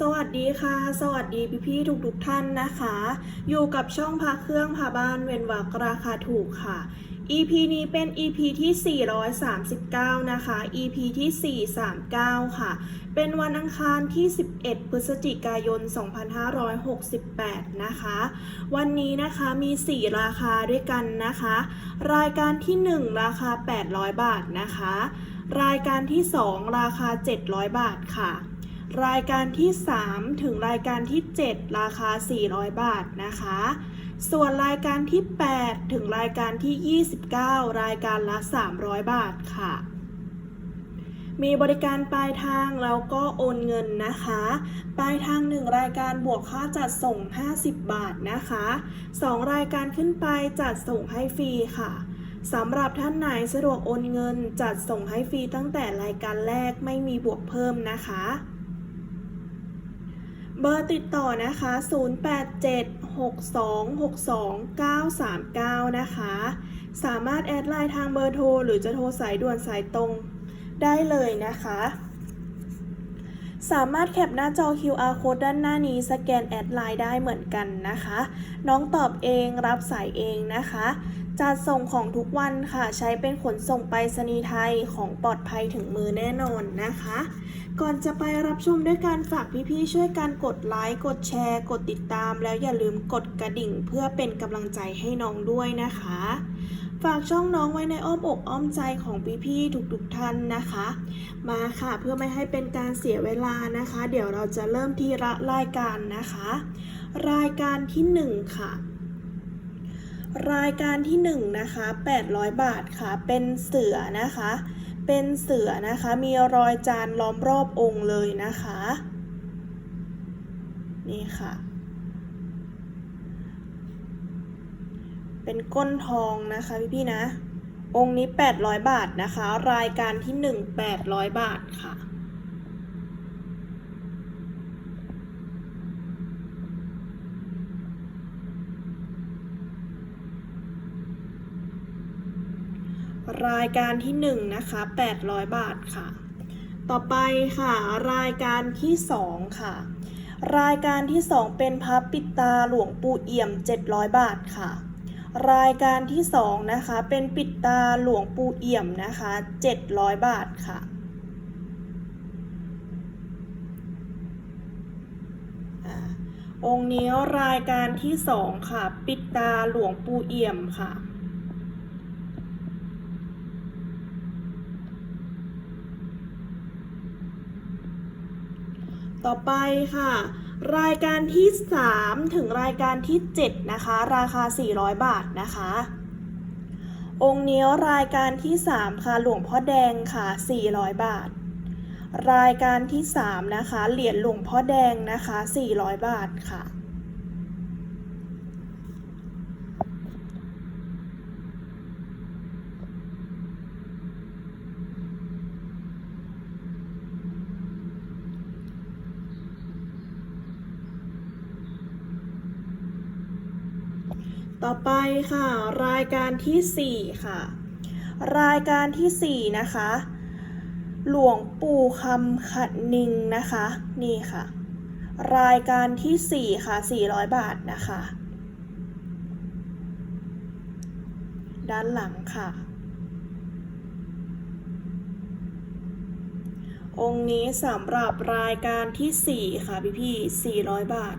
สวัสดีค่ะ สวัสดีพี่ๆทุกๆท่านนะคะ อยู่กับช่องพาเครื่องพาบ้านเวนวักราคาถูกค่ะ EP นี้เป็น EP ที่ 439 นะคะ EP ที่ 439 ค่ะ เป็นวันอังคารที่ 11 พฤศจิกายน 2568 นะคะ วันนี้นะคะมี 4 ราคาด้วยกันนะคะ รายการที่ 1 ราคา 800 บาทนะคะ รายการที่ 2 ราคา 700 บาทค่ะ รายการที่ 3 ถึงรายการที่ 7 ราคา 400 บาทนะคะ ส่วนรายการที่ 8 ถึงรายการที่ 29 รายการละ 300 บาทค่ะ มีบริการปลายทางแล้วก็โอนเงินนะคะ ปลายทาง 1 รายการบวกค่าจัดส่ง 50 บาทนะคะ 2 รายการขึ้นไปจัดส่งให้ฟรีค่ะสำหรับท่านไหนสะดวกโอนเงินจัดส่งให้ฟรีตั้งแต่รายการแรกไม่มีบวกเพิ่มนะคะ เบอร์ติดต่อนะคะ 0876262939 นะคะ สามารถแอดไลน์ทางเบอร์โทร หรือจะโทรสายด่วนสายตรงได้เลยนะคะ สามารถแคปหน้าจอ QR code ด้านหน้านี้สแกนแอดไลน์ได้เหมือนกันนะคะ น้องตอบเองรับสายเองนะคะจัดส่งของทุกวันค่ะ ใช้เป็นขนส่งไปรษณีย์ไทยของปลอดภัยถึงมือแน่นอนนะคะ ก่อนจะไปรับชมด้วยการฝากพี่ๆช่วยกันกดไลค์ กดแชร์ กดติดตาม แล้วอย่าลืมกดกระดิ่งเพื่อเป็นกำลังใจให้น้องด้วยนะคะ ฝากช่องน้องไว้ในอ้อมอกอ้อมใจของพี่ๆทุกๆท่านนะคะ มาค่ะเพื่อไม่ให้เป็นการเสียเวลานะคะ เดี๋ยวเราจะเริ่มทีละรายการนะคะ รายการที่หนึ่งค่ะรายการที่หนึ่งนะคะ800 บาทค่ะ เป็นเสือนะคะ เป็นเสือนะคะ มีรอยจานล้อมรอบองค์เลยนะคะ นี่ค่ะ เป็นก้นทองนะคะพี่ๆนะ องค์นี้ 800 บาทนะคะ รายการที่ 1 800 บาทค่ะ รายการที่1นะคะ800 บาทค่ะ ต่อไปค่ะ รายการที่ 2 ค่ะ รายการที่ 2 เป็นพับปิดตาหลวงปู่เอี่ยม 700 บาทค่ะ รายการที่ 2 นะคะ เป็นปิดตาหลวงปู่เอี่ยมนะคะ 700 บาทค่ะองค์นี้รายการที่ 2 ค่ะ ปิดตาหลวงปู่เอี่ยมค่ะ ต่อไปค่ะ รายการที่ 3 ถึงรายการที่ 7 นะคะ ราคา 400 บาทนะคะ องค์นี้รายการที่ 3 ค่ะหลวงพ่อแดงค่ะ 400 บาท รายการที่ 3 นะคะ เหรียญหลวงพ่อแดงนะคะ 400 บาทค่ะ ต่อไปค่ะรายการที่ 4 ค่ะ รายการที่ 4 นะคะ หลวงปู่คำขัดนิงนะคะ นี่ค่ะ รายการที่ 4 ค่ะ 400 บาทนะคะ ด้านหลังค่ะ องค์นี้สำหรับรายการที่ 4 ค่ะพี่พี่400 บาท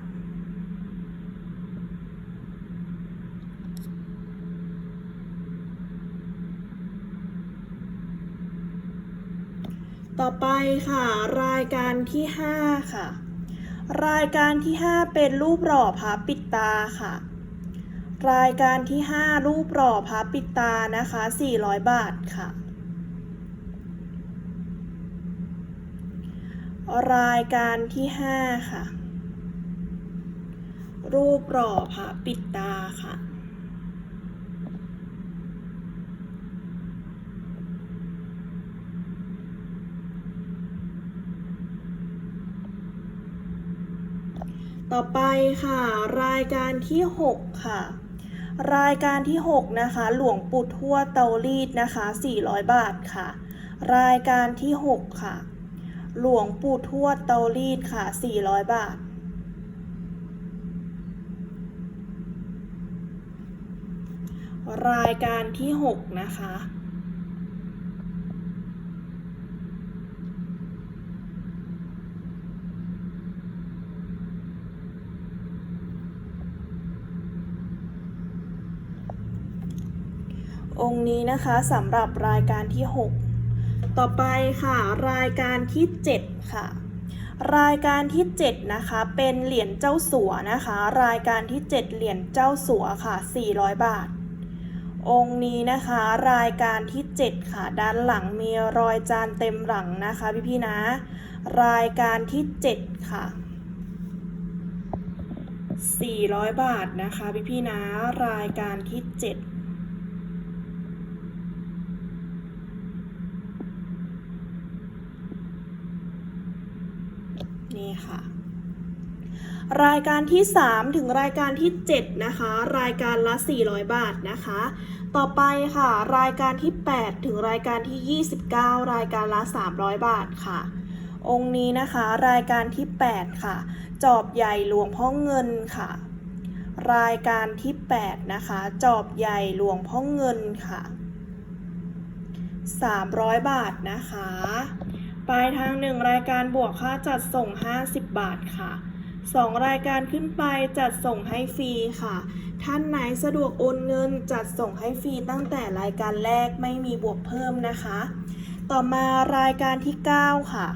ต่อไปค่ะ รายการที่ 5 ค่ะ รายการที่ 5 เป็นรูปหล่อพระปิดตาค่ะ รายการที่ 5 รูปหล่อพระปิดตานะคะ 400 บาทค่ะ รายการที่ 5 ค่ะ รูปหล่อพระปิดตาค่ะ ต่อไปค่ะ รายการที่ 6 ค่ะ รายการที่ 6 นะคะ หลวงปู่ทวดเตารีดนะคะ 400 บาทค่ะ รายการที่ 6 ค่ะ หลวงปู่ทวดเตารีดค่ะ 400 บาทรายการที่ 6 นะคะ นี้นะคะสำหรับรายการที่ 6 ต่อไปค่ะ รายการที่ 7 ค่ะ รายการที่ 7 นะคะเป็นเหรียญเจ้าสัวนะคะ รายการที่ 7 เหรียญเจ้าสัวค่ะ 400 บาท องค์นี้นะคะ รายการที่ 7 ค่ะ ด้านหลังมีรอยจานเต็มหลังนะคะพี่ๆนะ รายการที่ 7 ค่ะ400 บาทนะคะพี่ๆนะ รายการที่ 7 นี่ ค่ะ รายการที่ 3 ถึงรายการที่ 7 นะคะ รายการละ 400 บาทนะคะ ต่อไปค่ะ รายการที่ 8 ถึงรายการที่ 29 รายการละ 300 บาทค่ะ องค์นี้นะคะ รายการที่ 8 ค่ะ จอบใหญ่หลวงพ่อเงินค่ะ รายการที่ 8 นะคะ จอบใหญ่หลวงพ่อเงินค่ะ 300 บาทนะคะ ปลายทางหนึ่งรายการบวกค่าจัดส่ง 50 บาทค่ะ 2 รายการขึ้นไปจัดส่งให้ฟรีค่ะ ท่านไหนสะดวกโอนเงินจัดส่งให้ฟรีตั้งแต่รายการแรกไม่มีบวกเพิ่มนะคะ ต่อมารายการที่ 9 ค่ะ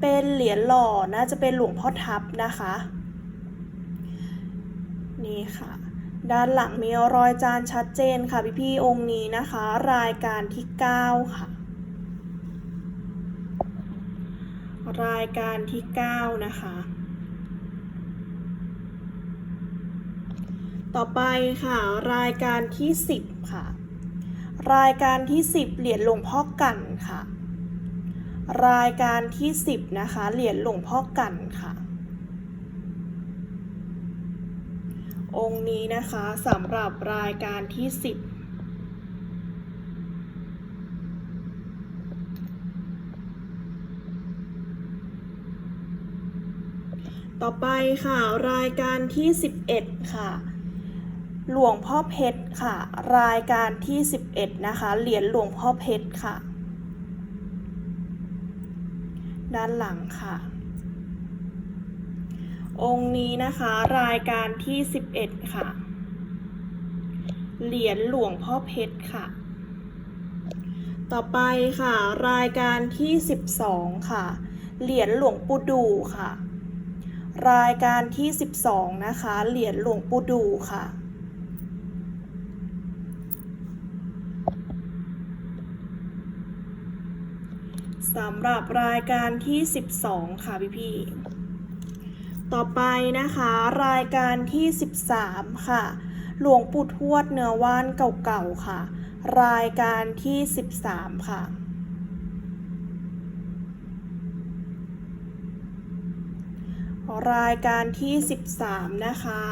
เป็นเหรียญหล่อน่าจะเป็นหลวงพ่อทับนะคะ นี่ค่ะ ด้านหลังมีรอยจานชัดเจนค่ะพี่พี่องค์นี้นะคะ รายการที่ 9 ค่ะ รายการที่ 9 นะคะ ต่อไปค่ะ รายการที่ 10 ค่ะ รายการที่ 10 เหรียญหลวงพ่อกันค่ะ รายการที่ 10 นะคะ เหรียญหลวงพ่อกันค่ะ องค์นี้นะคะสำหรับรายการที่ 10 ต่อไปค่ะ รายการที่ 11 ค่ะ หลวงพ่อเพชรค่ะ รายการที่ 11 นะคะ เหรียญหลวงพ่อเพชรค่ะ ด้านหลังค่ะ องค์นี้นะคะ รายการที่ 11 ค่ะ เหรียญหลวงพ่อเพชรค่ะ ต่อไปค่ะ รายการที่ 12 ค่ะ เหรียญหลวงปู่ดูค่ะ รายการที่ 12 นะคะ เหรียญหลวงปู่ดูค่ะ สำหรับรายการที่ 12 ค่ะพี่พี่ต่อไปนะคะรายการที่ 13 ค่ะ หลวงปู่ทวดเนื้อว่านเก่าๆค่ะ รายการที่ 13 ค่ะ รายการที่ 13 นะคะ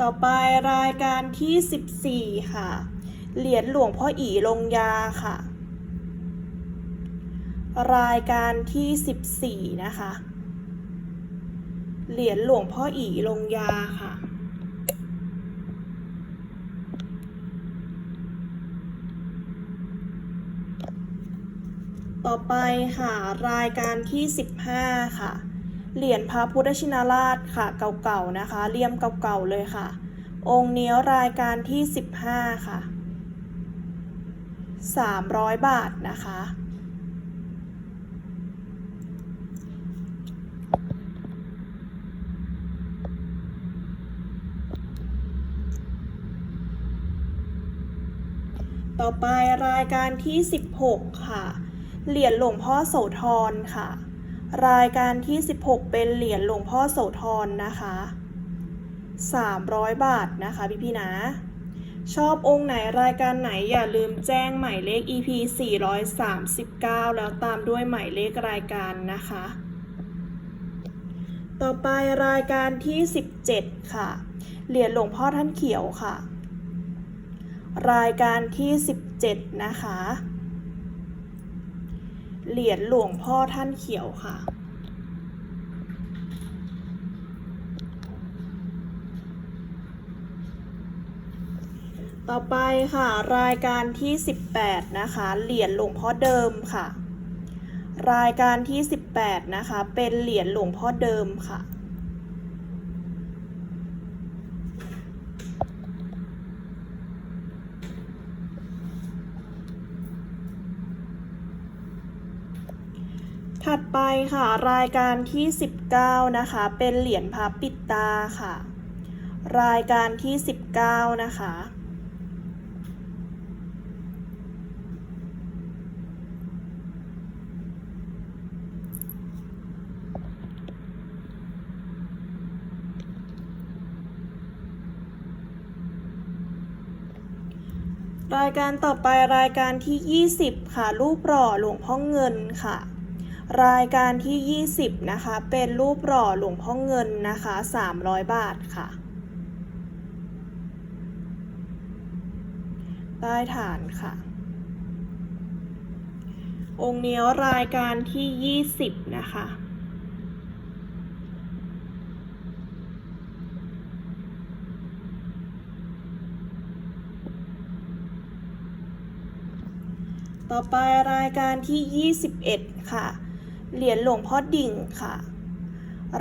ต่อไปรายการที่ 14 ค่ะ เหรียญหลวงพ่ออีลงยาค่ะ รายการที่ 14 นะคะ เหรียญหลวงพ่ออีลงยาค่ะ ต่อไปค่ะ รายการที่ 15 ค่ะ เหรียญพระพุทธชินราชค่ะเก่าๆนะคะเลี่ยมเก่าๆเลยค่ะ องค์นี้รายการที่ 15 ค่ะ 300 บาทนะคะ ต่อไปรายการที่ 16 ค่ะ เหรียญหลวงพ่อโสธรค่ะ รายการที่ 16 เป็นเหรียญหลวงพ่อโสธรนะคะ 300 บาทนะคะพี่พี่นะ ชอบองค์ไหนรายการไหนอย่าลืมแจ้งหมายเลข EP 439 แล้วตามด้วยหมายเลขรายการนะคะ ต่อไปรายการที่ 17 ค่ะ เหรียญหลวงพ่อท่านเขียวค่ะ รายการที่ 17 นะคะ เหรียญหลวงพ่อท่านเขียวค่ะ ต่อไปค่ะรายการที่ 18 นะคะ เหรียญหลวงพ่อเดิมค่ะ รายการที่ 18 นะคะ เป็นเหรียญหลวงพ่อเดิมค่ะ ถัดไปค่ะรายการที่ 19 นะคะ เป็นเหรียญพระปิดตาค่ะ รายการที่ 19 นะคะรายการต่อไปรายการที่ 20 ค่ะ รูปหล่อหลวงพ่อเงินค่ะ รายการที่ 20 นะคะ เป็นรูปหล่อหลวงพ่อเงินนะคะ 300 บาทค่ะ ใต้ฐานค่ะ องค์เนี้ยรายการที่ 20 นะคะต่อไปรายการที่ 21 ค่ะ เหรียญหลวงพ่อดิ่งค่ะ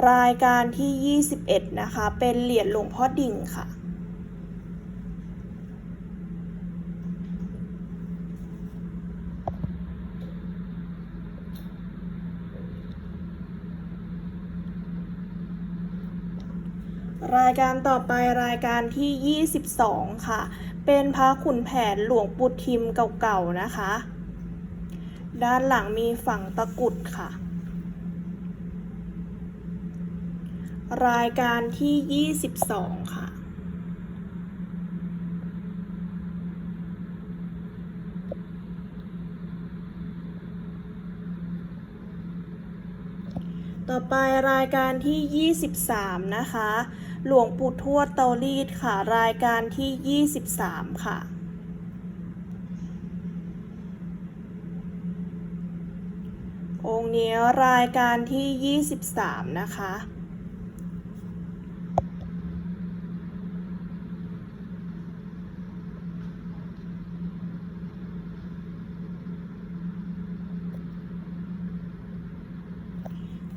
รายการที่ 21 นะคะ เป็นเหรียญหลวงพ่อดิ่งค่ะ รายการต่อไปรายการที่ 22 ค่ะ เป็นพระขุนแผนหลวงปู่ทิมเก่าๆนะคะ ด้านหลังมีฝังตะกุดค่ะ รายการที่ 22 ค่ะ ต่อไปรายการที่ 23 นะคะ หลวงปู่ทวดเตารีดค่ะ รายการที่ 23 ค่ะ องค์นี้รายการที่ 23 นะคะ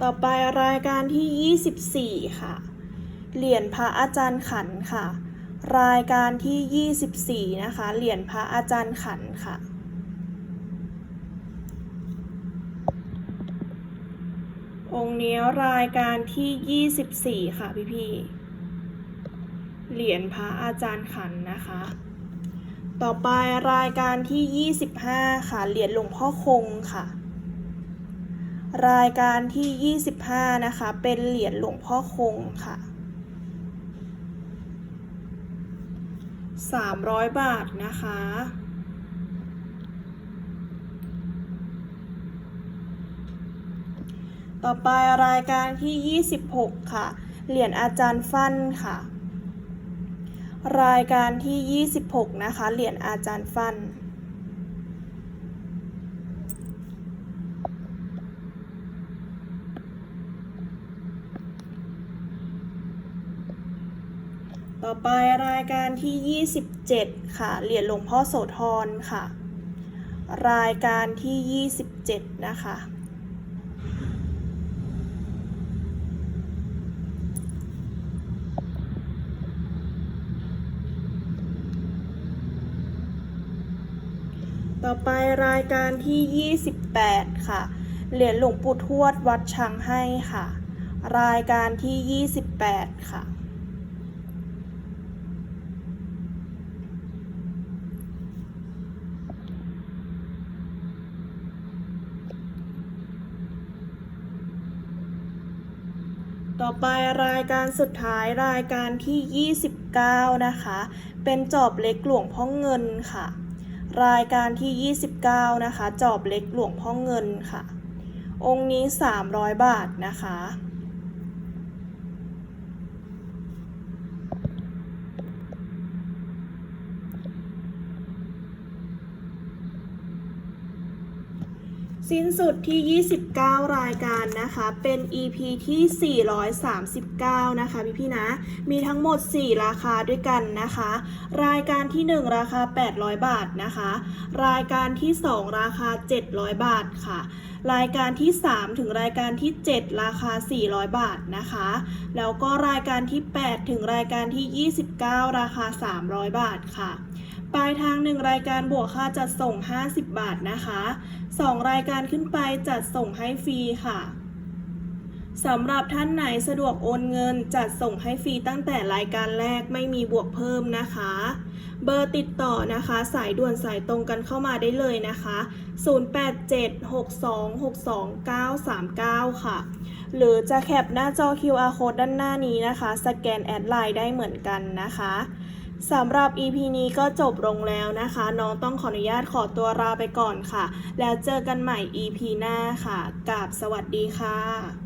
ต่อไปรายการที่ 24 ค่ะ เหรียญพระอาจารย์ขันค่ะ รายการที่ 24 นะคะ เหรียญพระอาจารย์ขันค่ะ องค์นี้รายการที่ 24 ค่ะพี่พี่เหรียญพระอาจารย์ขันนะคะ ต่อไปรายการที่ 25 ค่ะ เหรียญหลวงพ่อคงค่ะ รายการที่ 25 นะคะ เป็นเหรียญหลวงพ่อคงค่ะ 300 บาทนะคะ ต่อไปรายการที่ 26 ค่ะ เหรียญอาจารย์ฟั่นค่ะ รายการที่ 26 นะคะ เหรียญอาจารย์ฟั่นต่อไปรายการที่ 27 ค่ะ เหรียญหลวงพ่อโสธรค่ะ รายการที่ 27 นะคะ ต่อไปรายการที่ 28 ค่ะ เหรียญหลวงปู่ทวดวัดช้างให้ค่ะ รายการที่ 28 ค่ะ ต่อไปรายการสุดท้ายรายการที่ 29 นะคะ เป็นจอบเล็กหลวงพ่อเงินค่ะ รายการที่ 29 นะคะ จอบเล็กหลวงพ่อเงินค่ะ องค์นี้ 300 บาทนะคะ สิ้นสุดที่ 29 รายการนะคะ เป็น EP ที่ 439 นะคะพี่ๆนะ มีทั้งหมด 4 ราคาด้วยกันนะคะ รายการที่ 1 ราคา 800 บาทนะคะ รายการที่ 2 ราคา 700 บาทค่ะ รายการที่ 3 ถึงรายการที่ 7 ราคา 400 บาทนะคะ แล้วก็รายการที่ 8 ถึงรายการที่ 29 ราคา 300 บาทค่ะ ปลายทาง 1 รายการบวกค่าจัดส่ง 50 บาทนะคะ 2 รายการขึ้นไปจัดส่งให้ฟรีค่ะสำหรับท่านไหนสะดวกโอนเงินจัดส่งให้ฟรีตั้งแต่รายการแรกไม่มีบวกเพิ่มนะคะ เบอร์ติดต่อนะคะ สายด่วนสายตรงกันเข้ามาได้เลยนะคะ 0876262939 ค่ะ หรือจะแคปหน้าจอ QR code ด้านหน้านี้นะคะ สแกนแอดไลน์ได้เหมือนกันนะคะ สำหรับ EP นี้ก็จบลงแล้วนะคะ น้องต้องขออนุญาตขอตัวลาไปก่อนค่ะ แล้วเจอกันใหม่ EP หน้าค่ะกราบสวัสดีค่ะ